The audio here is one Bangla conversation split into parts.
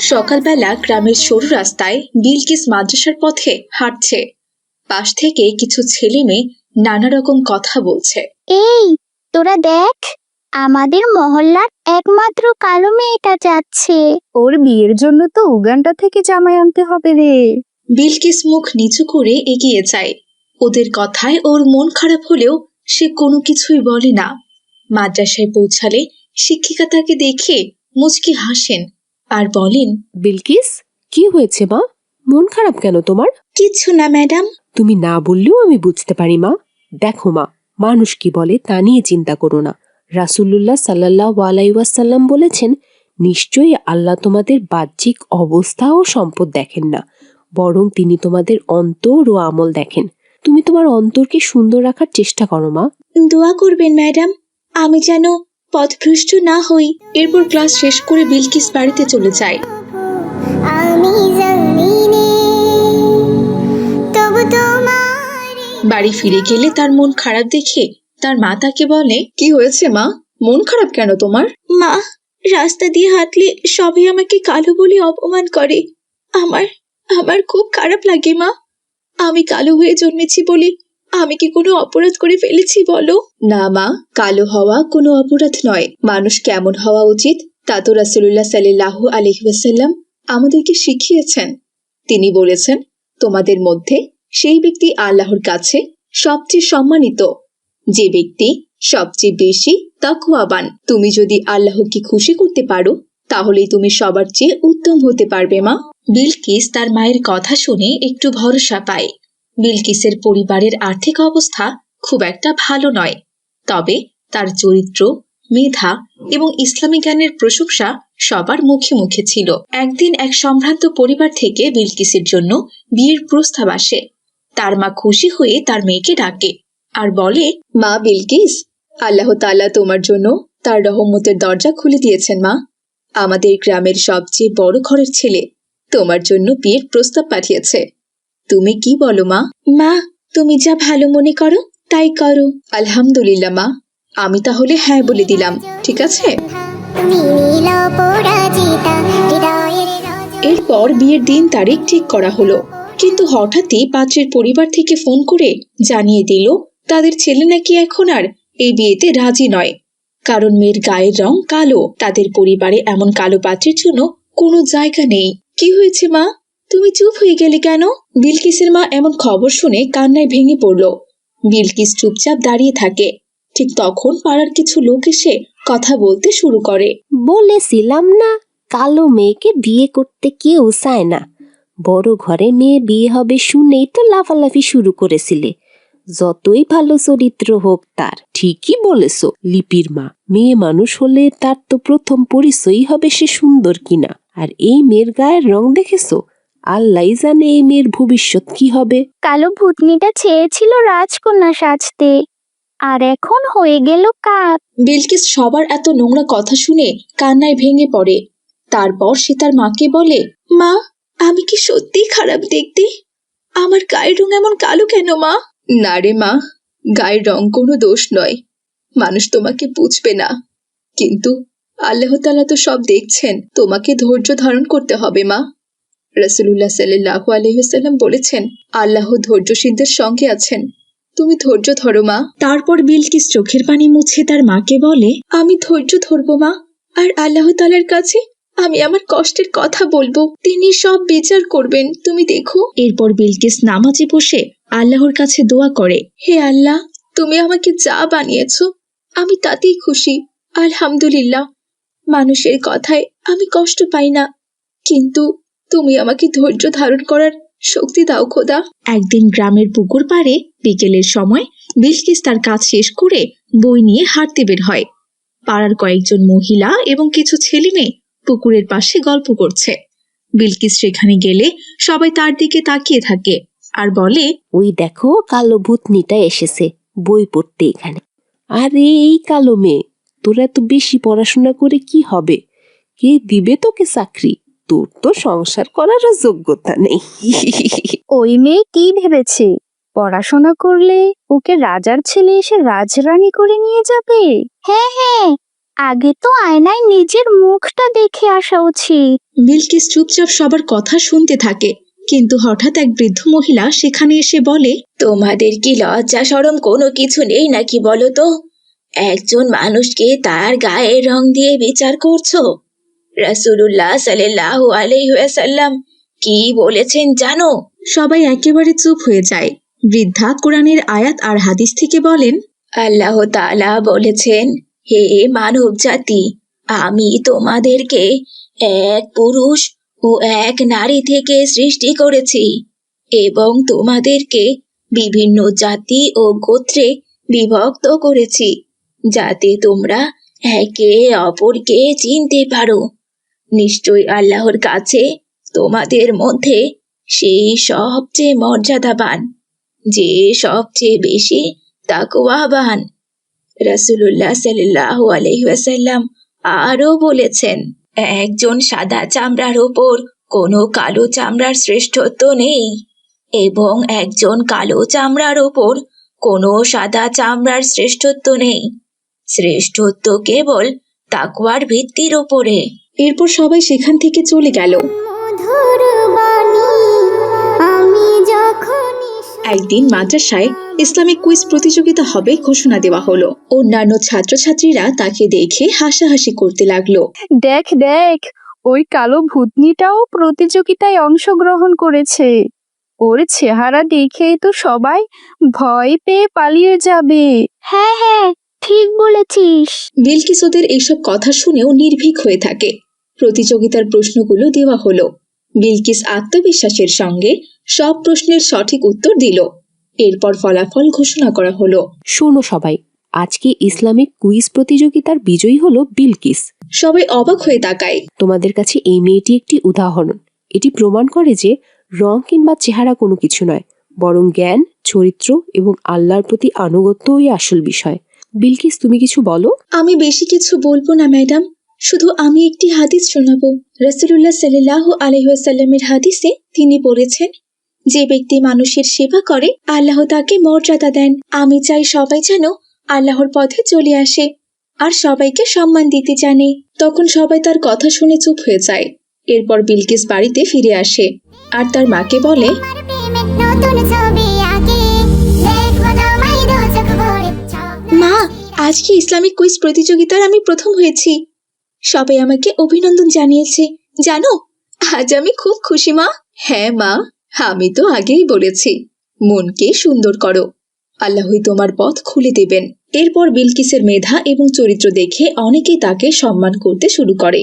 সকালবেলা গ্রামের সরু রাস্তায় বিলকিস মাদ্রাসার পথে হাঁটছে। পাশ থেকে কিছু ছেলে মেয়ে নানা রকম কথা বলছে। এই তোরা দেখ আমাদের মহল্লার একমাত্র কালো মেয়েটা যাচ্ছে। ওর বিয়ের জন্য তো উগান্ডা থেকে জামাই আনতে হবে রে। বিলকিস মুখ নিচু করে এগিয়ে যায়। ওদের কথায় ওর মন খারাপ হলেও সে কোনো কিছুই বলে না। মাদ্রাসায় পৌঁছালে শিক্ষিকা তাকে দেখে মুচকি হাসেন আর বলেন বিলকিস কি হয়েছে মা? মন খারাপ কেন তোমার? কিচ্ছু না ম্যাডাম। তুমি না বললেও আমি বুঝতে পারি মা। দেখো মা মানুষ কি বলে তা নিয়ে চিন্তা করো না। রাসুল্লাহ সাল্লাহ বলেছেন নিশ্চয়ই আল্লাহ তোমাদের বাহ্যিক অবস্থা ও সম্পদ দেখেন না বরং তিনি তোমাদের অন্তর ও আমল দেখেন। তুমি তোমার অন্তরকে সুন্দর রাখার চেষ্টা করো মা। দোয়া করবেন ম্যাডাম। আমি যেন পথভ্রষ্ট না হই এরপর ক্লাস শেষ করে বিলকিস বাড়িতে চলে যায়। বাড়ি ফিরে গেলে তার মন খারাপ দেখে তার মা তাকে বলে কি হয়েছে মা? মন খারাপ কেন তোমার? মা রাস্তা দিয়ে হাঁটলে সবাই আমাকে কালো বলে অপমান করে। আমার আমার খুব খারাপ লাগে মা। আমি কালো হয়ে জন্মেছি বলে আমি কি কোনো অপরাধ করে ফেলেছি, বলো? না, মা, কালো হওয়া কোনো অপরাধ নয়। মানুষ কেমন হওয়া উচিত, তা তো রাসুল্লাহ সাল্লাহ আলহিবাসাল্লাম আমাদেরকে শিখিয়েছেন। তিনি বলেছেন, তোমাদের মধ্যে সেই ব্যক্তি আল্লাহর কাছে সবচেয়ে সম্মানিত। যে ব্যক্তি সবচেয়ে বেশি তাকুয়াবান তুমি যদি আল্লাহকে খুশি করতে পারো, তাহলেই তুমি সবার চেয়ে উত্তম হতে পারবে, মা। বিলকিস তার মায়ের কথা শুনে একটু ভরসা পায়। বিলকিসের পরিবারের আর্থিক অবস্থা খুব একটা ভালো নয়। তবে তার চরিত্র, মেধা এবং ইসলামী জ্ঞানের প্রশংসা সবার মুখে মুখে ছিল। একদিন এক সম্ভ্রান্ত পরিবার থেকে বিলকিসের জন্য বিয়ের প্রস্তাব আসে। তার মা খুশি হয়ে তার মেয়েকে ডাকে আর বলে, মা বিলকিস, আল্লাহ তাআলা তোমার জন্য তার রহমতের দরজা খুলে দিয়েছেন মা। আমাদের গ্রামের সবচেয়ে বড় ঘরের ছেলে তোমার জন্য বিয়ের প্রস্তাব পাঠিয়েছে। তুমি কি বলো মা? মা তুমি যা ভালো মনে করো তাই করো। আলহামদুলিল্লাহ মা। আমি তাহলে হ্যাঁ বলে দিলাম ঠিক আছে। এরপর বিয়ের দিন তারিখ ঠিক করা হলো। কিন্তু হঠাৎই পাত্রের পরিবার থেকে ফোন করে জানিয়ে দিল তাদের ছেলে নাকি এখন আর এই বিয়েতে রাজি নয়। কারণ মেয়ের গায়ের রং কালো। তাদের পরিবারে এমন কালো পাত্রের জন্য কোনো জায়গা নেই। কি হয়েছে মা? তুমি চুপ হয়ে গেলে কেন? বিলকিসের মা এমন খবর শুনে কান্নায় ভেঙে পড়ল। বিলকিস চুপচাপ দাঁড়িয়ে থাকে। ঠিক তখন পাড়ার কিছু লোক এসে কথা বলতে শুরু করে। বলেছিলাম না, কালো মেয়েকে বিয়ে করতে কেউ চায় না। বড় ঘরে মেয়ে বিয়ে হবে শুনেই তো লাফালাফি শুরু করেছিলে। যতই ভালো চরিত্র হোক তার, ঠিকই বলেছ লিপির মা। মেয়ে মানুষ হলে তার তো প্রথম পরিচয়ই হবে সে সুন্দর কিনা। আর এই মেয়ের গায়ের রং দেখেছ? আল্লাহ জানে এই মেয়ের ভবিষ্যৎ কি হবে। কালো ভূতনিটা চেয়েছিল রাজকন্যা সাজতে আর এখন হয়ে গেল কাক বিলকিস সবার এত নোংরা কথা শুনে কান্নায় ভেঙে পড়ে। তারপর সে তার মাকে বলে মা আমি কি সত্যি খারাপ দেখতে? আমার গায়ের রং এমন কালো কেন মা? না রে মা গায়ের রং কোনো দোষ নয়। মানুষ তোমাকে বুঝবে না। কিন্তু আল্লাহ তাআলা তো সব দেখছেন। তোমাকে ধৈর্য ধারণ করতে হবে মা। রসুল্লাহ সাল্লাহ আলহিহাল্লাম বলেছেন আল্লাহ ধৈর্যশীলদের সঙ্গে আছেন। তুমি ধৈর্য ধরো মা। তারপর বিলকিস চোখের পানি মুছে তার মাকে বলে আমি ধৈর্য ধরবো মা। আর আল্লাহ তালার কাছে আমি আমার কষ্টের কথা বলব। তিনি সব বিচার করবেন তুমি দেখো। এরপর বিলকিস নামাজে বসে আল্লাহর কাছে দোয়া করে হে আল্লাহ তুমি আমাকে যা বানিয়েছ আমি তাতেই খুশি। আলহামদুলিল্লাহ। মানুষের কথায় আমি কষ্ট পাই না। কিন্তু তুমি আমাকে ধৈর্য ধারণ করার শক্তি দাও খোদা। একদিন গ্রামের পুকুর পাড়ে বিকেলের সময় বিলকিস তার কাজ শেষ করে বই নিয়ে হাঁটতে বের হয়। পাড়ার কয়েকজন মহিলা এবং কিছু ছেলে মেয়ে পুকুরের পাশে গল্প করছে। বিলকিস সেখানে গেলে সবাই তার দিকে তাকিয়ে থাকে আর বলে ওই দেখো কালো ভূতনিটা এসেছে বই পড়তে এখানে। আরে এই কালো মেয়ে তোরা এত বেশি পড়াশোনা করে কি হবে? কে দিবে তোকে চাকরি? তোর তো সংসার করারও যোগ্যতা নেই। ওই মেয়ে কি ভেবেছে? পড়াশোনা করলে ওকে রাজার ছেলে এসে রাজরানী করে নিয়ে যাবে? হ্যাঁ হ্যাঁ আগে তো আয়নায় নিজের মুখটা দেখে আসা উচিত। বিলকিস চুপচাপ সবার কথা শুনতে থাকে কিন্তু হঠাৎ এক বৃদ্ধ মহিলা সেখানে এসে বলে তোমাদের কি লজ্জা সরম কোনো কিছু নেই নাকি বলো তো? একজন মানুষকে তার গায়ের রং দিয়ে বিচার করছ? রাসূলুল্লাহ সাল্লাল্লাহু আলাইহি ওয়াসাল্লাম কি বলেছেন জানো? সবাই একেবারে চুপ হয়ে যায়। বৃদ্ধা কোরআনের আয়াত আর হাদিস থেকে বলেন আল্লাহ তাআলা বলেছেন হে মানব জাতি আমি তোমাদেরকে এক পুরুষ ও এক নারী থেকে সৃষ্টি করেছি এবং তোমাদেরকে বিভিন্ন জাতি ও গোত্রে বিভক্ত করেছি যাতে তোমরা একে অপরকে চিনতে পারো। নিশ্চয় আল্লাহর কাছে তোমাদের মধ্যে সেই সবচেয়ে মর্যাদাবান, যে সবচেয়ে বেশি তাকওয়াবান। রাসূলুল্লাহ সাল্লাল্লাহু আলাইহি ওয়াসাল্লাম আরও বলেছেন, একজন সাদা চামড়ার ওপর কোনো কালো চামড়ার শ্রেষ্ঠত্ব নেই এবং একজন কালো চামড়ার ওপর কোনো সাদা চামড়ার শ্রেষ্ঠত্ব নেই। শ্রেষ্ঠত্ব কেবল তাকুয়ার ভিত্তির ওপরে এরপর সবাই সেখান থেকে চলে গেল। একদিন মাদ্রাসায় ইসলামিক কুইজ প্রতিযোগিতা হবে ঘোষণা দেওয়া হলো। অন্যান্য ছাত্রছাত্রীরা তাকে দেখে হাসাহাসি করতে লাগল। দেখ দেখ ওই কালো ভূতনিটাও প্রতিযোগিতায় অংশগ্রহণ করেছে। ওর চেহারা দেখেই তো সবাই ভয় পেয়ে পালিয়ে যাবে। হ্যাঁ হ্যাঁ ঠিক বলেছিস। বিলকিস ওদের এইসব কথা শুনেও নির্ভীক হয়ে থাকে। প্রতিযোগিতার প্রশ্নগুলো দেওয়া হলো। বিলকিস আত্মবিশ্বাসের সঙ্গে সব প্রশ্নের সঠিক উত্তর দিল। এরপর ফলাফল ঘোষণা করা হলো। শোনো সবাই আজকে ইসলামিক কুইজ প্রতিযোগিতার বিজয়ী হলো বিলকিস। সবাই অবাক হয়ে তাকায়। তোমাদের কাছে এই মেয়েটি একটি উদাহরণ। এটি প্রমাণ করে যে রং কিংবা চেহারা কোনো কিছু নয় বরং জ্ঞান চরিত্র এবং আল্লাহর প্রতি আনুগত্যই আসল বিষয়। বিলকিস তুমি কিছু বলো? আমি বেশি কিছু বলব না ম্যাডাম। শুধু আমি একটি হাদিস শোনাবো। রসুল্লাহ সাল্লাহ আলহাসাল্লামের হাদিসে তিনি বলেছেন, যে ব্যক্তি মানুষের সেবা করে, আল্লাহ তাকে মর্যাদা দেন। আমি চাই সবাই যেন আল্লাহর পথে চলে আসে আর সবাইকে সম্মান দিতে জানে। তখন সবাই তার কথা শুনে চুপ হয়ে যায়। এরপর বিলকিস বাড়িতে ফিরে আসে আর তার মাকে বলে, মা, আজকে ইসলামিক কুইজ প্রতিযোগিতার আমি প্রথম হয়েছি। সবাই আমাকে অভিনন্দন জানিয়েছে। জানো আজ আমি খুব খুশি মা। হ্যাঁ মা আমি তো আগেই বলেছি মনকে সুন্দর করো। আল্লাহই তোমার পথ খুলে দেবেন। এরপর বিলকিসের মেধা এবং চরিত্র দেখে অনেকেই তাকে সম্মান করতে শুরু করে।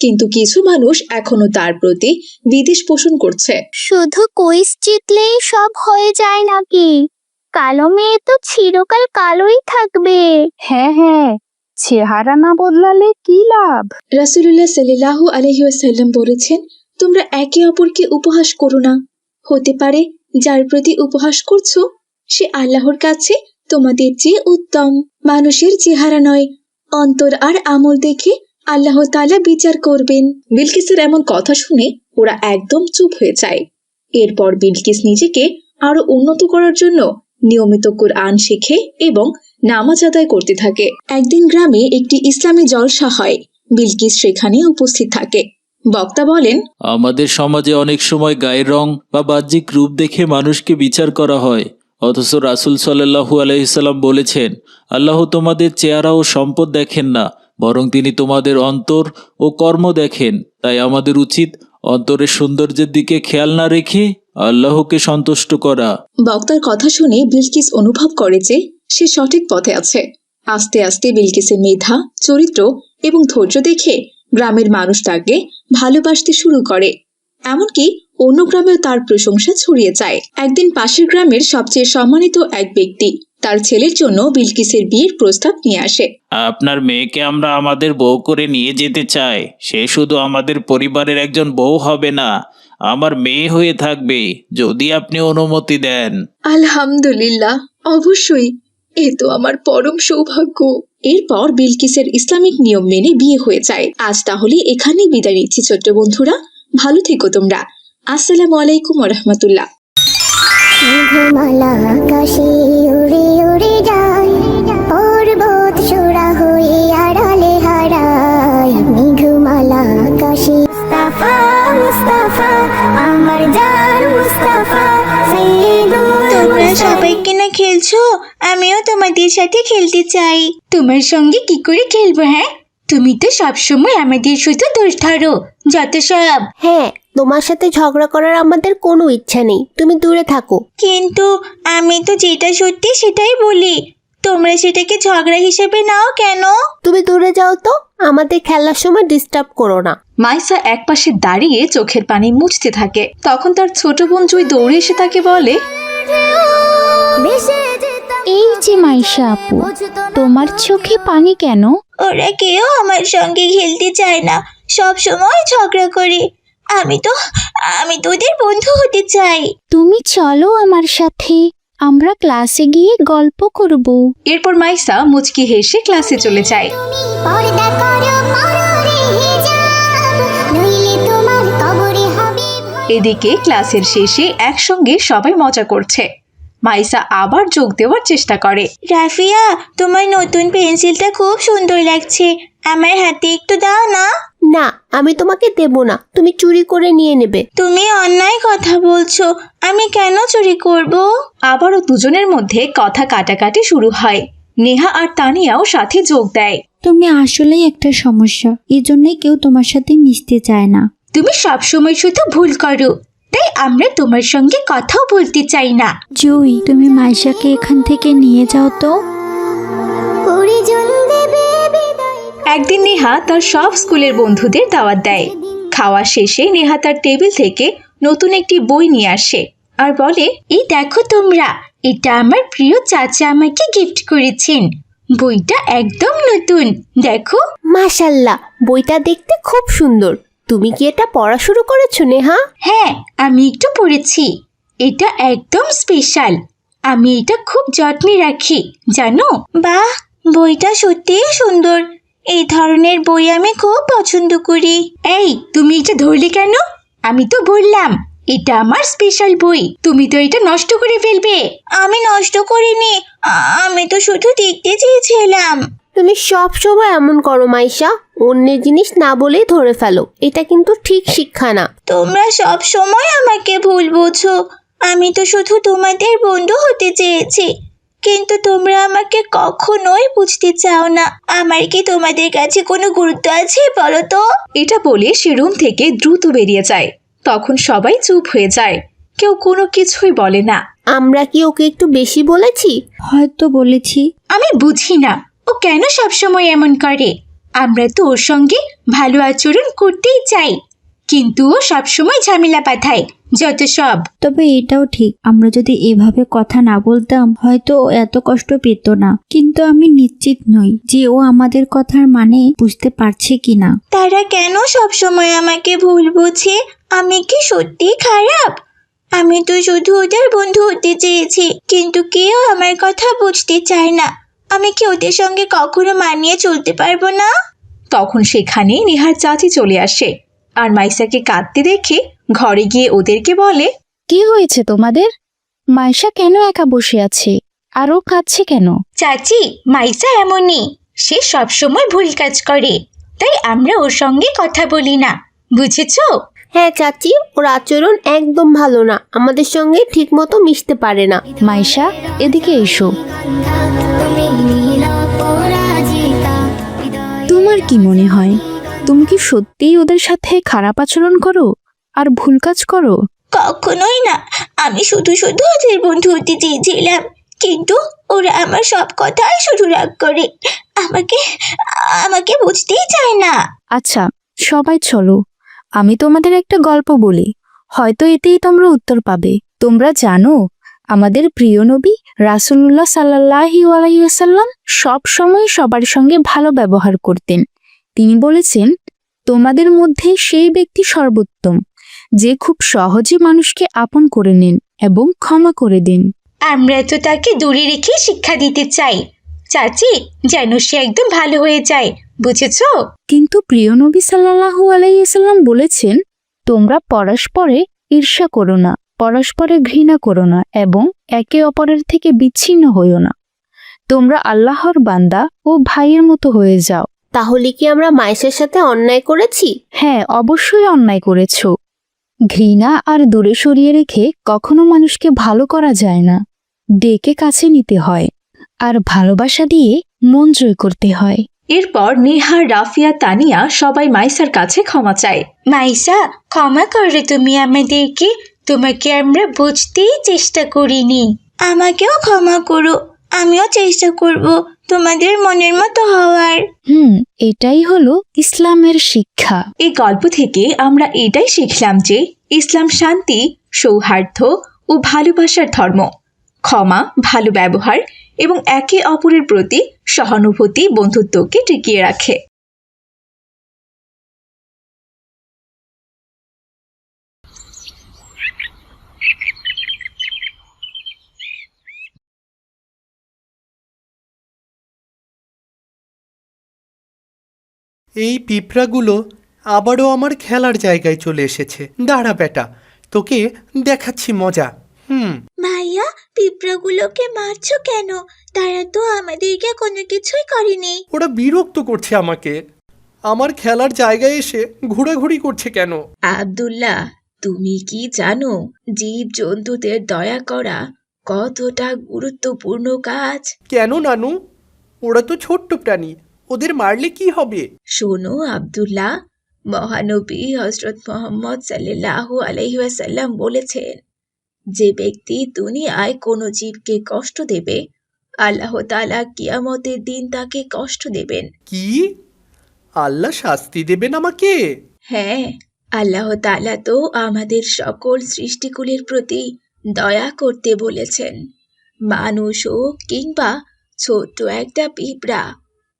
কিন্তু কিছু মানুষ এখনও তার প্রতি বিদেশ পোষণ করছে। শুধু কুইজ জিতলেই সব হয়ে যায় নাকি? কালো মেয়ে তো চিরকাল কালোই থাকবে। হ্যাঁ হ্যাঁ চেহারা না বদলালে কি লাভ? রাসুলুল্লাহ সাল্লাহ আলহিউসাল্লাম বলেছেন, তোমরা একে অপরকে উপহাস করো না। হতে পারে যার প্রতি উপহাস করছ, সে আল্লাহর কাছে তোমাদের চেয়ে উত্তম। মানুষের চেহারা নয়, অন্তর আর আমল দেখে আল্লাহ তালা বিচার করবেন। বিলকিসের এমন কথা শুনে ওরা একদম চুপ হয়ে যায়। এরপর বিলকিস নিজেকে আরও উন্নত করার জন্য নিয়মিত কোরআন শেখে এবং নামাজ আদায় করতে থাকে। একদিন গ্রামে একটি ইসলামী জলসা হয়। বিলকিস সেখানে উপস্থিত থাকে। বক্তা বলেন আমাদের সমাজে অনেক সময় গায়ের রং বা বাহ্যিক রূপ দেখে মানুষকে বিচার করা হয়। অথচ রাসুল সাল্লাহু আলহিসাল্লাম বলেছেন আল্লাহ তোমাদের চেহারা ও সম্পদ দেখেন না বরং তিনি তোমাদের অন্তর ও কর্ম দেখেন। তাই আমাদের উচিত অন্তরের সৌন্দর্যের দিকে খেয়াল না রেখে আল্লাহকে সন্তুষ্ট করা। বক্তার কথা শুনে বিলকিস অনুভব করে যে সে সঠিক পথে আছে। আস্তে আস্তে বিলকিসের মেধা চরিত্র এবং ধৈর্য দেখে গ্রামের মানুষ তাকে ভালোবাসতে শুরু করে। এমনকি অন্য গ্রামেও তার প্রশংসা ছড়িয়ে যায়। একদিন পাশের গ্রামের সবচেয়ে সম্মানিত এক ব্যক্তি তার ছেলের জন্য বিলকিসের বিয়ের প্রস্তাব নিয়ে আসে। আপনার মেয়েকে আমরা আমাদের বউ করে নিয়ে যেতে চাই। সে শুধু আমাদের পরিবারের একজন বউ হবে না আমার মেয়ে হয়ে থাকবে যদি আপনি অনুমতি দেন। আলহামদুলিল্লাহ অবশ্যই। এ তো আমার পরম সৌভাগ্য। এরপর বিলকিসের ইসলামিক নিয়ম মেনে বিয়ে হয়ে যায়। আজ তাহলে এখানেই বিদায় নিচ্ছি ছোট্ট বন্ধুরা। ভালো থেকো তোমরা। আসসালামু আলাইকুম রহমতুল্লাহ। মেঘমালা আকাশে হয়ে তোমরা সবাই কিনা খেলছো? আমিও তোমাদের সাথে খেলতে চাই। তোমার সঙ্গে কি করে খেলব হ্যাঁ? তুমি তো সবসময় আমাদের শুধু দোষ ধরো যত সব। হ্যাঁ তোমার সাথে ঝগড়া করার আমাদের কোনো ইচ্ছা নেই। তুমি দূরে থাকো। কিন্তু আমি তো যেটা সত্যি সেটাই বলি। তোমরা সেটাকে ঝগড়া হিসেবে নাও কেন? তুমি দূরে যাও তো আমাদের খেলার সময় ডিস্টার্ব করো না। মাইসা একপাশে দাঁড়িয়ে চোখের পানি মুছতে থাকে। তখন তার ছোট বোন জুই দৌড়ে এসে তাকে বলে এই যে মাইশা আপু তোমার চোখে পানি কেন? ওরা কেউ আমার সঙ্গে খেলতে চায় না। সব সময় ঝগড়া করে। আমি তো আমি তো ওদের বন্ধু হতে চাই। তুমি চলো আমার সাথে আমরা ক্লাসে গিয়ে গল্প করব। এরপর মাইসা মুচকি হেসে ক্লাসে চলে যায়। এদিকে ক্লাসের শেষে একসঙ্গে সবাই মজা করছে। মাইসা আবার যোগ দেওয়ার চেষ্টা করে। রাফিয়া তোমার নতুন পেন্সিলটা খুব সুন্দর লাগছে। আমার হাতে একটু দাও না। না আমি তোমাকে দেব না। তুমি চুরি করে নিয়ে নেবে। তুমি অন্যায় কথা বলছো। আমি কেন চুরি করব? আবারও দুজনের মধ্যে কথা কাটাকাটি শুরু হয়। নেহা আর তানিয়াও সাথে যোগ দেয়। তুমি আসলেই একটা সমস্যা। এই জন্যই কেউ তোমার সাথে মিশতে চায় না। তুমি সবসময় শুধু ভুল করো। তাই আমরা তোমার সঙ্গে কথাও বলতে চাই না। জুই তুমি মাইশাকে এখান থেকে নিয়ে যাও তো। একদিন নেহা তার সব স্কুলের বন্ধুদের দাওয়াত দেয়। খাওয়া শেষে নেহা তার টেবিল থেকে নতুন একটি বই নিয়ে আসে আর বলে এই দেখো তোমরা এটা আমার প্রিয় চাচা আমাকে গিফট করেছেন। বইটা একদম নতুন দেখো। মাশাল্লাহ বইটা দেখতে খুব সুন্দর। তুমি কি এটা পড়া শুরু করেছ, নেহা? হ্যাঁ আমি একটু পড়েছি। এটা একদম স্পেশাল আমি এটা খুব যত্নে রাখি, জানো? বাহ, বইটা সত্যিই সুন্দর। এই ধরনের বই আমি খুব পছন্দ করি। এই, তুমি এটা ধরলে কেন? আমি তো বললাম, এটা আমার স্পেশাল বই। তুমি তো এটা নষ্ট করে ফেলবে। আমি নষ্ট করিনি আমি তো শুধু দেখতে চেয়েছিলাম। তুমি সব সময় এমন করো মাইশা। অন্যের জিনিস না বলেই ধরে ফেলো। এটা কিন্তু ঠিক শিক্ষা না। তোমরা সব সময় আমাকে ভুল বোঝো। আমি তো শুধু তোমাদের বন্ধু হতে চেয়েছি। কিন্তু তোমরা আমাকে কখনোই বুঝতে চাও না। আমার কি তোমাদের কাছে কোনো গুরুত্ব আছে বলো তো? এটা বলে সে রুম থেকে দ্রুত বেরিয়ে যায়। তখন সবাই চুপ হয়ে যায়। কেউ কোনো কিছুই বলে না। আমরা কি ওকে একটু বেশি বলেছি? হয়তো বলেছি। আমি বুঝি না। কেন সবসময় এমন করে? আমরা তো ওর সঙ্গে ভালো আচরণ করতেই চাই। কিন্তু ও সবসময় ঝামেলা পাঠায় যত সব। তবে এটাও ঠিক আমরা যদি এভাবে কথা না বলতাম হয়তো ও এত কষ্ট পেত না। কিন্তু আমি নিশ্চিত নই যে ও আমাদের কথার মানে বুঝতে পারছে কিনা। তারা কেন সবসময় আমাকে ভুল বোঝে? আমি কি সত্যি খারাপ? আমি তো শুধু ওদের বন্ধু হতে চেয়েছি কিন্তু কেউ আমার কথা বুঝতে চায় না। আমি কি ওদের সঙ্গে কখনো মানিয়ে চলতে পারব না? তখন সেখানে নেহার চাচি চলে আসে। আর মাইসাকে কাঁদতে দেখে ঘরে গিয়ে ওদেরকে বলে কি হয়েছে তোমাদের? মাইশা কেন একা বসে আছে? আর ও কাঁদছে কেন? চাচি মাইসা এমনই। সে সবসময় ভুল কাজ করে। তাই আমরা ওর সঙ্গে কথা বলি না। বুঝেছ? হ্যাঁ চাচি ওর আচরণ একদম ভালো না। আমাদের সঙ্গে ঠিকমতো মিশতে পারে না। মাইশা এদিকে এসো। তোমার কি মনে হয়? তুমি কি সত্যিই ওদের সাথে খারাপ আচরণ করো আর ভুল কাজ করো? কখনোই না। আমি শুধু শুধু ওদের বন্ধু হতে চেয়েছিলাম কিন্তু ওরা আমার সব কথাই শুধু রাগ করে। আমাকে আমাকে বুঝতেই চায় না। আচ্ছা সবাই চলো। আমি তোমাদের একটা গল্প বলি। হয়তো এতেই তোমরা উত্তর পাবে। তোমরা জানো আমাদের প্রিয় নবী রাসুল্লাহ সাল্লাহি আলাইসাল্লাম সব সময় সবার সঙ্গে ভালো ব্যবহার করতেন। তিনি বলেছেন তোমাদের মধ্যে সেই ব্যক্তি সর্বোত্তম যে খুব সহজে মানুষকে আপন করে নেন এবং ক্ষমা করে দেন। আমরা তো তাকে দূরে রেখে শিক্ষা দিতে চাই। চাচি যেন সে একদম ভালো হয়ে যায় বুঝেছ? কিন্তু প্রিয় নবী সাল্লাহু আলাইসাল্লাম বলেছেন তোমরা পরস্পরে ঈর্ষা করো না পরস্পরে ঘৃণা করো না এবং একে অপরের থেকে বিচ্ছিন্ন হইও না। তোমরা আল্লাহর বান্দা ও ভাইয়ের মতো হয়ে যাও। তাহলে কি আমরা মাইশের সাথে অন্যায় করেছি? হ্যাঁ অবশ্যই অন্যায় করেছ। ঘৃণা আর দূরে সরিয়ে রেখে কখনো মানুষকে ভালো করা যায় না। ডেকে কাছে নিতে হয় আর ভালোবাসা দিয়ে মন জয় করতে হয়। এরপর নেহা রাফিয়া তানিয়া সবাই মাইসার কাছে ক্ষমা চায়। মাইসা ক্ষমা করো তুমি আমাদেরকে তোমাকে আমরা বুঝতেই চেষ্টা করিনি। আমাকেও ক্ষমা করো আমিও চেষ্টা করব তোমাদের মনের মতো হওয়ার। হুম এটাই হলো ইসলামের শিক্ষা। এই গল্প থেকে আমরা এটাই শিখলাম যে ইসলাম শান্তি সৌহার্দ্য ও ভালোবাসার ধর্ম। ক্ষমা ভালো ব্যবহার এবং একে অপরের প্রতি সহানুভূতি বন্ধুত্বকে টিকিয়ে রাখে। এই পিঁপড়াগুলো আবারও আমার খেলার জায়গায় চলে এসেছে। দাঁড়া বেটা তোকে দেখাচ্ছি মজা। হুম। ভাইয়া পিঁপড়াগুলোকে মারছো কেন? তারা তো আমাদেরকে কোনো কিছুই করেনি। ওরা বিরক্ত করছে আমাকে। আমার খেলার জায়গায় এসে ঘোরাঘুরি করছে কেন? আব্দুল্লাহ তুমি কি জানো জীব জন্তুদের দয়া করা কতটা গুরুত্বপূর্ণ কাজ? কেন নানু? ওরা তো ছোট্ট প্রাণী। ওদের মারলে কি হবে? শোনো আব্দুল্লাহ মহানবী হজরত মোহাম্মদ সাল্লাহ আলহিহাসাল্লাম বলেছেন যে ব্যক্তি দুনিয়ায় কোনো জীবকে কষ্ট দেবে আল্লাহ তালা কিয়ামতের দিন তাকে কষ্ট দেবেন। কি? আল্লাহ শাস্তি দেবেন আমাকে? হ্যাঁ আল্লাহ তালা তো আমাদের সকল সৃষ্টিকুলের প্রতি দয়া করতে বলেছেন। মানুষ হোক কিংবা ছোট্ট একটা পিঁপড়া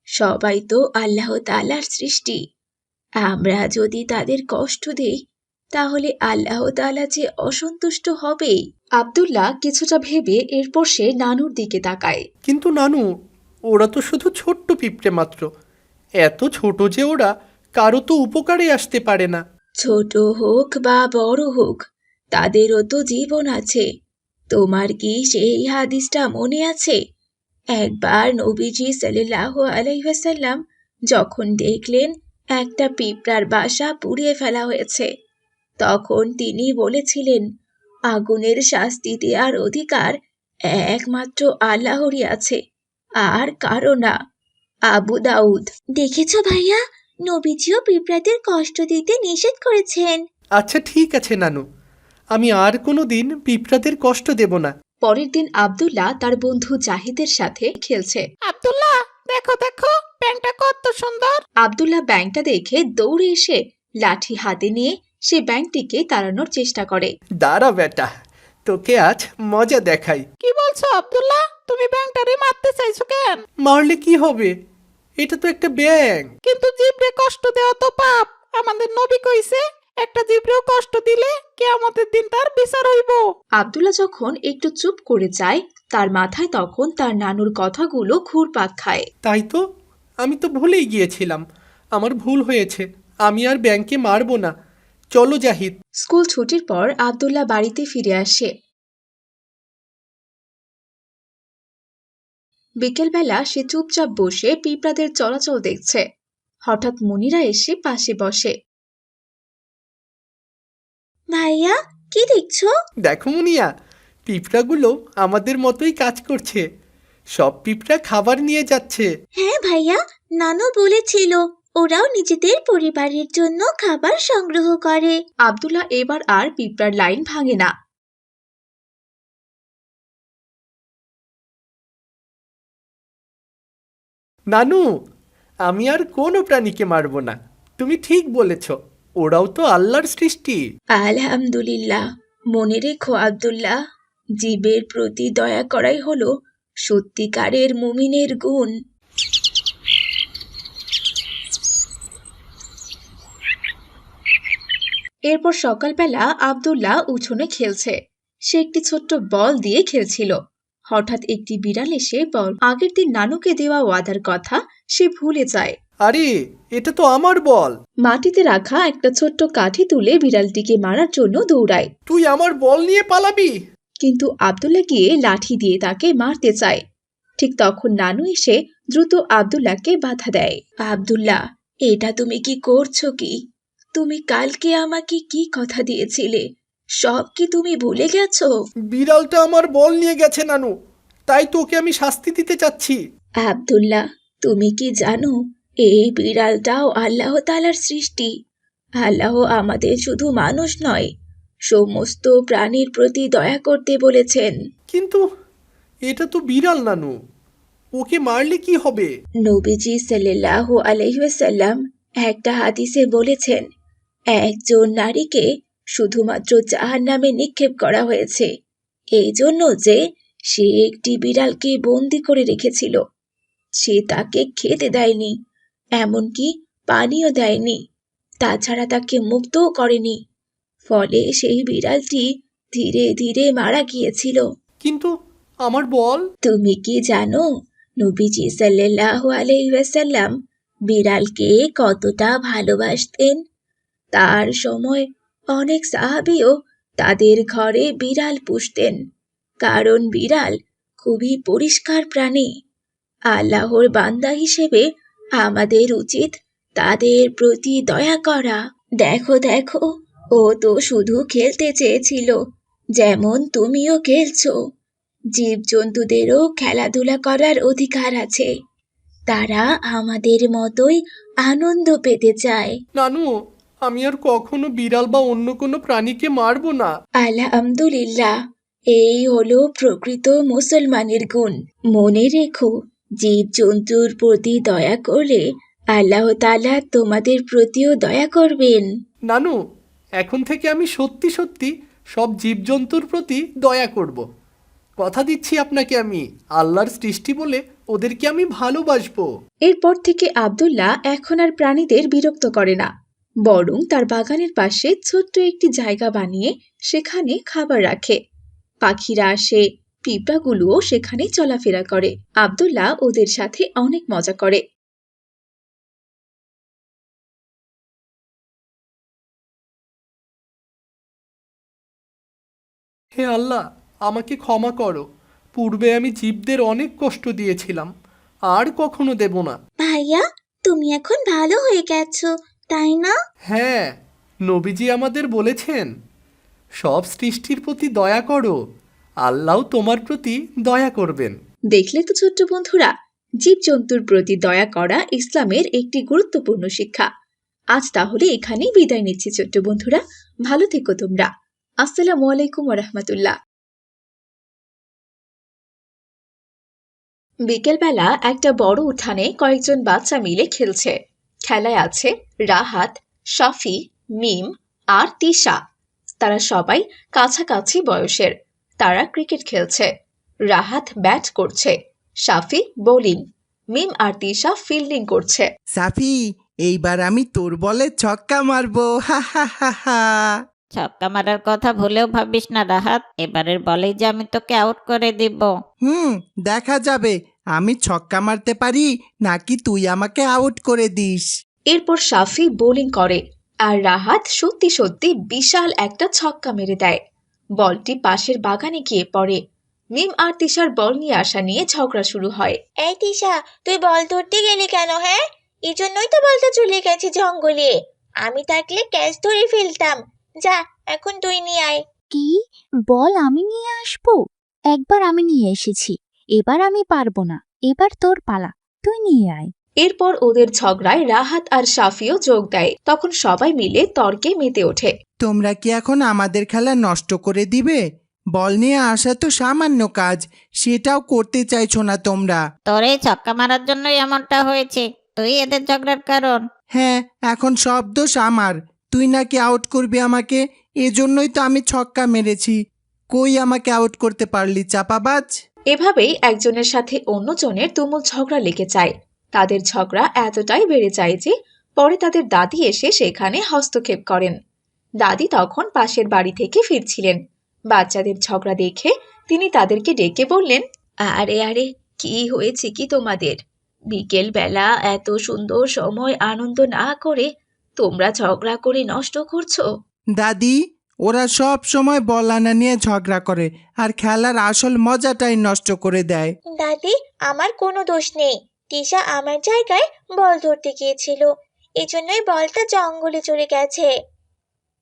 সবাই তো আল্লাহ তাআলার সৃষ্টি। আমরা যদি তাদের কষ্ট দেই তাহলে আল্লাহ তালা যে অসন্তুষ্ট হবেই আব্দুল্লাহ কিছুটা ভেবে এরপর সে নানুর দিকে তাকায়। কিন্তু নানু ওরা তো শুধু ছোট্ট পিঁপড়ে মাত্র। এত ছোট যে ওরা কারও তো উপকারে আসতে পারে না। ছোট হোক বা বড় হোক তাদেরও তো জীবন আছে। তোমার কি সেই হাদিসটা মনে আছে? একবার নবীজি সাল্লাহ আলাইসাল্লাম যখন দেখলেন একটা পিঁপড়ার বাসা পুড়িয়ে ফেলা হয়েছে তখন তিনি বলেছিলেন আগুনের শাস্তি দেওয়ার অধিকার একমাত্র আল্লাহরই আছে আর কারও না। আবু দাউদ দেখেছ ভাইয়া নবীজিও পিঁপড়াদের কষ্ট দিতে নিষেধ করেছেন। আচ্ছা ঠিক আছে নানু। আমি আর কোনো দিন পিঁপড়াদের কষ্ট দেব না। পরের দিন আব্দুল্লাহ তার বন্ধু জাহিদের সাথে খেলছে। আব্দুল্লাহ দেখো দেখো ব্যাংকটা কত সুন্দর। আব্দুল্লাহ ব্যাংকটা দেখে দৌড়ে এসে লাঠি হাতে নিয়ে সে ব্যাংকটিকে তাড়ানোর চেষ্টা করে। দাঁড়া বেটা তোকে আজ মজা দেখাই। কি বলছো আব্দুল্লাহ? তুমি ব্যাংকটারে মারতে চাইছো কেন? মারলে কি হবে? এটা তো একটা ব্যাংক। কিন্তু জিব্রে কষ্ট দেওয়া তো পাপ। আমাদের নবী কইছে একটা জিব্রেও কষ্ট দিলে কেয়ামতের দিন তার বিচার হইব। আব্দুল্লাহ যখন একটু চুপ করে যায় তার মাথায় তখন তার নানুর কথাগুলো ঘুরপাক খায়। তাই তো? আমি তো ভুলেই গিয়েছিলাম। আমার ভুল হয়েছে। আমি আর ব্যাংকে মারবো না। চলো জাহিদ। স্কুল ছুটির পর আব্দুল্লাহ বাড়িতে ফিরে আসে। বিকেলবেলা সে চুপচাপ বসে পিঁপড়াদের চলাচল দেখছে। হঠাৎ মনিরা এসে পাশে বসে। ভাইয়া কি দেখছ? দেখো মুনিয়া পিঁপড়াগুলো আমাদের মতোই কাজ করছে। সব পিঁপড়া খাবার নিয়ে যাচ্ছে। হ্যাঁ ভাইয়া নানু বলেছিল ওরাও নিজেদের পরিবারের জন্য খাবার সংগ্রহ করে। আব্দুল্লাহ এবার আর পিঁপড়ার লাইন ভাঙে না। নানু আমি আর কোনো প্রাণীকে মারবো না। তুমি ঠিক বলেছ। ওরাও তো আল্লাহর সৃষ্টি। আলহামদুলিল্লাহ। মনে রেখো, আব্দুল্লাহ, জীবের প্রতি দয়া করাই হলো সত্যিকারের মুমিনের গুণ। এরপর সকালবেলা আব্দুল্লাহ উঠোনে খেলছে। সে একটি ছোট্ট বল দিয়ে খেলছিল। হঠাৎ একটি বিড়াল এসে বল, আগের দিন নানুকে দেওয়া ওয়াদার কথা, সে ভুলে যায়। আরে এটা তো আমার বল। মাটিতে রাখা একটা ছোট্ট কাঠি তুলে বিড়ালটিকে মারার জন্য দৌড়ায়। তুই আমার বল নিয়ে পালাবি? কিন্তু আব্দুল্লাহ গিয়ে লাঠি দিয়ে তাকে মারতে চায়। ঠিক তখন নানু এসে দ্রুত আব্দুল্লাহকে বাধা দেয়। আব্দুল্লাহ এটা তুমি কি করছ কি? তুমি কালকে আমাকে কি কথা দিয়েছিলে? সব কি তুমি ভুলে গেছো? বিড়ালটা আমার বল নিয়ে গেছে নানু। তাই তোকে আমি শাস্তি দিতে চাচ্ছি। আব্দুল্লাহ তুমি কি জানো? এই বিড়ালটাও আল্লাহ তালার সৃষ্টি। আল্লাহ আমাদের শুধু মানুষ নয় সমস্ত প্রাণীর প্রতি দয়া করতে বলেছেন। কিন্তু এটা তো বিড়াল নানু। ওকে মারলে কি হবে? নবীজি সাল্লাহ আলহাম একটা হাদিসে বলেছেন একজন নারীকে শুধুমাত্র জাহার নামে নিক্ষেপ করা হয়েছে। এই জন্য যে সে একটি বিড়ালকে বন্দি করে রেখেছিল সে তাকে খেতে দেয়নি। এমনকি পানিও দেয়নি। তাছাড়া তাকে মুক্তও করেনি। ফলে সেই বিড়ালটি ধীরে ধীরে মারা গিয়েছিল। কিন্তু আমার বল? তুমি কি জানো নবীজি সাল্লাহ আলাইসাল্লাম বিড়ালকে কতটা ভালোবাসতেন? তার সময় অনেক সাহাবিও তাদের ঘরে বিড়াল পুষতেন কারণ বিড়াল খুবই পরিষ্কার প্রাণী। আল্লাহর বান্দা হিসেবে আমাদের উচিত তাদের প্রতি দয়া করা। দেখো দেখো ও তো শুধু খেলতে চেয়েছিল যেমন তুমিও খেলছো। জীবজন্তুদেরও খেলাধুলা করার অধিকার আছে। তারা আমাদের মতোই আনন্দ পেতে চায়। নানু আমি আর কখনো বিড়াল বা অন্য কোনো প্রাণীকে মারবো না। আলহামদুলিল্লাহ এই হলো প্রকৃত মুসলমানের গুণ। মনে রেখো জীবজন্তুর প্রতি দয়া করলে আল্লাহ তাআলা তোমাদের প্রতিও দয়া করবেন। নানু এখন থেকে আমি সত্যি সত্যি সব জীবজন্তুর প্রতি দয়া করব। কথা দিচ্ছি আপনাকে আমি আল্লাহর সৃষ্টি বলে ওদেরকে আমি ভালোবাসবো। এরপর থেকে আব্দুল্লাহ এখন আর প্রাণীদের বিরক্ত করে না বরং তার বাগানের পাশে ছোট্ট একটি জায়গা বানিয়ে সেখানে খাবার রাখে। পাখিরা আসে পিঁপড়াগুলোও সেখানে চলাফেরা করে। আব্দুল্লাহ ওদের সাথে অনেক মজা করে। হে আল্লাহ আমাকে ক্ষমা করো। পূর্বে আমি জীবদের অনেক কষ্ট দিয়েছিলাম আর কখনো দেব না। ভাইয়া তুমি এখন ভালো হয়ে গেছো তাই না? হ্যাঁ নবীজি আমাদের বলেছেন সব সৃষ্টির প্রতি দয়া করো। আল্লাহ তোমার প্রতি দয়া করবেন। দেখলে তো ছোট্ট বন্ধুরা, জীবজন্তুর প্রতি দয়া করা ইসলামের একটি গুরুত্বপূর্ণ শিক্ষা। আজ তাহলে এখানেই বিদায় নিচ্ছি ছোট্ট বন্ধুরা, ভালো থেকো তোমরা। আসসালামু আলাইকুম রহমতুল্লাহ বিকেলবেলা একটা বড় উঠানে কয়েকজন বাচ্চা মিলে খেলছে। খেলায় আছে রাহাত, শাফি, মিম আর তিশা। তারা সবাই কাছাকাছি বয়সের। তারা ক্রিকেট খেলছে। রাহাত ব্যাট করছে। শাফি বোলিং। মিম আর তিশা ফিল্ডিং করছে। সাফি এইবার আমি তোর বলে ছক্কা মারবো। হা হা হা হা। ছক্কা মারার কথা ভুলেও ভাবিস না রাহাত। এবারের বলেই যে আমি তোকে আউট করে দিব। হুম দেখা যাবে। আমি ছক্কা মারতে পারি নাকি তুই আমাকে আউট করে দিস? এরপর সাফি বোলিং করে। আর রাহাত সত্যি সত্যি বিশাল একটা ছক্কা মেরে দেয়। বলটি পাশের বাগানে গিয়ে পড়ে। মিম আর তিশার বল নিয়ে আসা নিয়ে ঝগড়া শুরু হয়। এই তিশা তুই বল ধরতে গেলি কেন হ্যাঁ? এই জন্যই তো বলটা চলে গেছে জঙ্গলে। আমি থাকলে ক্যাচ ধরে ফেলতাম। যা এখন তুই নিয়ে আয়। কি? বল আমি নিয়ে আসব? একবার আমি নিয়ে এসেছি। এবার আমি পারব না। এবার তোর পালা। তুই নিয়ে আয়। এরপর ওদের ঝগড়ায় রাহাত আর সাফিও যোগ দেয়। তখন সবাই মিলে তর্কে মেতে ওঠে। তোমরা কি এখন আমাদের খেলা নষ্ট করে দিবে? বল নিয়ে আসা তো সামান্য কাজ সেটাও করতে চাইছো না তোমরা। তোর এই ছক্কা মারার জন্যই এমনটা হয়েছে। তুই এদের ঝগড়ার কারণ। হ্যাঁ এখন সব দোষ আমার। তুই নাকি আউট করবি আমাকে? এজন্যই তো আমি ছক্কা মেরেছি। কই আমাকে আউট করতে পারলি চাপাবাজ? এভাবেই একজনের সাথে অন্যজনের তুমুল ঝগড়া লেগে যায়। তাদের ঝগড়া এতটাই বেড়ে যায় যে পরে তাদের দাদি এসে সেখানে হস্তক্ষেপ করেন। দাদি তখন পাশের বাড়ি থেকে ফিরছিলেন। বাচ্চাদের ঝগড়া দেখে তিনি তাদেরকে ডেকে বললেন আরে আরে কি হয়েছে কি তোমাদের? বিকেল বেলা এত সুন্দর সময় আনন্দ না করে তোমরা ঝগড়া করে নষ্ট করছ? দাদি ওরা সব সময় বল আনা নিয়ে ঝগড়া করে আর খেলার আসল মজাটাই নষ্ট করে দেয়। দাদি আমার কোনো দোষ নেই। তিশা আমার জায়গায় বল ধরতে গিয়েছিল। এই জন্যই বলটা জঙ্গলে চলে গেছে।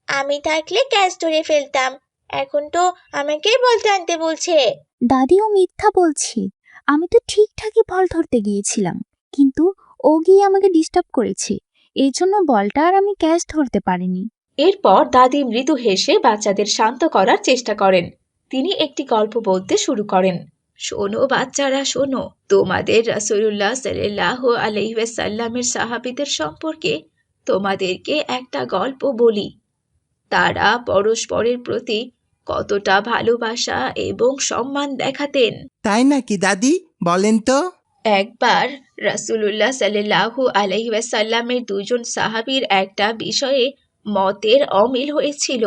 আমি থাকলে ক্যাচ ধরে ফেলতাম। এখন তো আমাকেই বলতে আনতে বলছে। দাদিও মিথ্যা বলছে। আমি তো ঠিকঠাকই বল ধরতে গিয়েছিলাম কিন্তু ও গিয়ে আমাকে ডিস্টার্ব করেছে। এই জন্য বলটা আর আমি ক্যাচ ধরতে পারিনি। এরপর দাদি মৃদু হেসে বাচ্চাদের শান্ত করার চেষ্টা করেন। তিনি একটি গল্প বলতে শুরু করেন। শোনো বাচ্চারা শোনো। তোমাদের রাসূলুল্লাহ সাল্লাহ আলহিসাল্লামের সাহাবীদের সম্পর্কে তোমাদেরকে একটা গল্প বলি। তারা পরস্পরের প্রতি কতটা ভালোবাসা এবং সম্মান দেখাতেন। তাই নাকি দাদি? বলেন তো। একবার রাসূলুল্লাহ সাল্লাহু আলহিসাল্লামের দুজন সাহাবীর একটা বিষয়ে মতের অমিল হয়েছিল।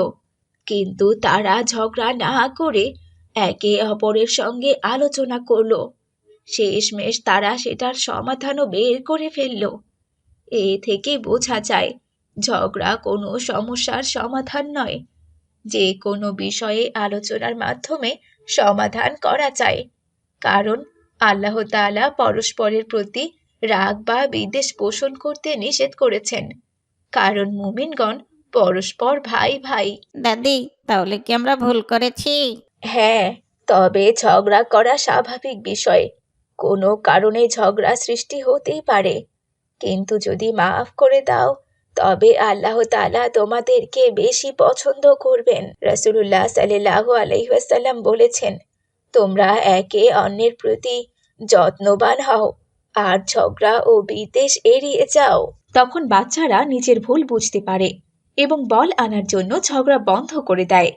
কিন্তু তারা ঝগড়া না করে একে অপরের সঙ্গে আলোচনা করল। শেষমেশ তারা সেটার সমাধানও বের করে ফেলল। এ থেকে বোঝা যায়, ঝগড়া কোনো সমস্যার সমাধান নয়। যে কোনো বিষয়ে আলোচনার মাধ্যমে সমাধান করা যায়। কারণ আল্লাহ তাআলা পরস্পরের প্রতি রাগ বা বিদ্বেষ পোষণ করতে নিষেধ করেছেন। কারণ মুমিনগণ পরস্পর ভাই ভাই। দাদি, তাহলে কি আমরা ভুল করেছি? হ্যাঁ তবে ঝগড়া করা স্বাভাবিক বিষয়। কোনো কারণে ঝগড়া সৃষ্টি হতেই পারে। কিন্তু যদি মাফ করে দাও, তবে আল্লাহ তাআলা তোমাদেরকে বেশি পছন্দ করবেন। রাসূলুল্লাহ সাল্লাল্লাহু আলাইহি বলেছেন, তোমরা একে অন্যের প্রতি যত্নবান হও, আর ঝগড়া ও বিদ্বেষ এড়িয়ে যাও। তখন বাচ্চারা নিজের ভুল বুঝতে পারে এবং বল আনার জন্য ঝগড়া বন্ধ করে দেয়।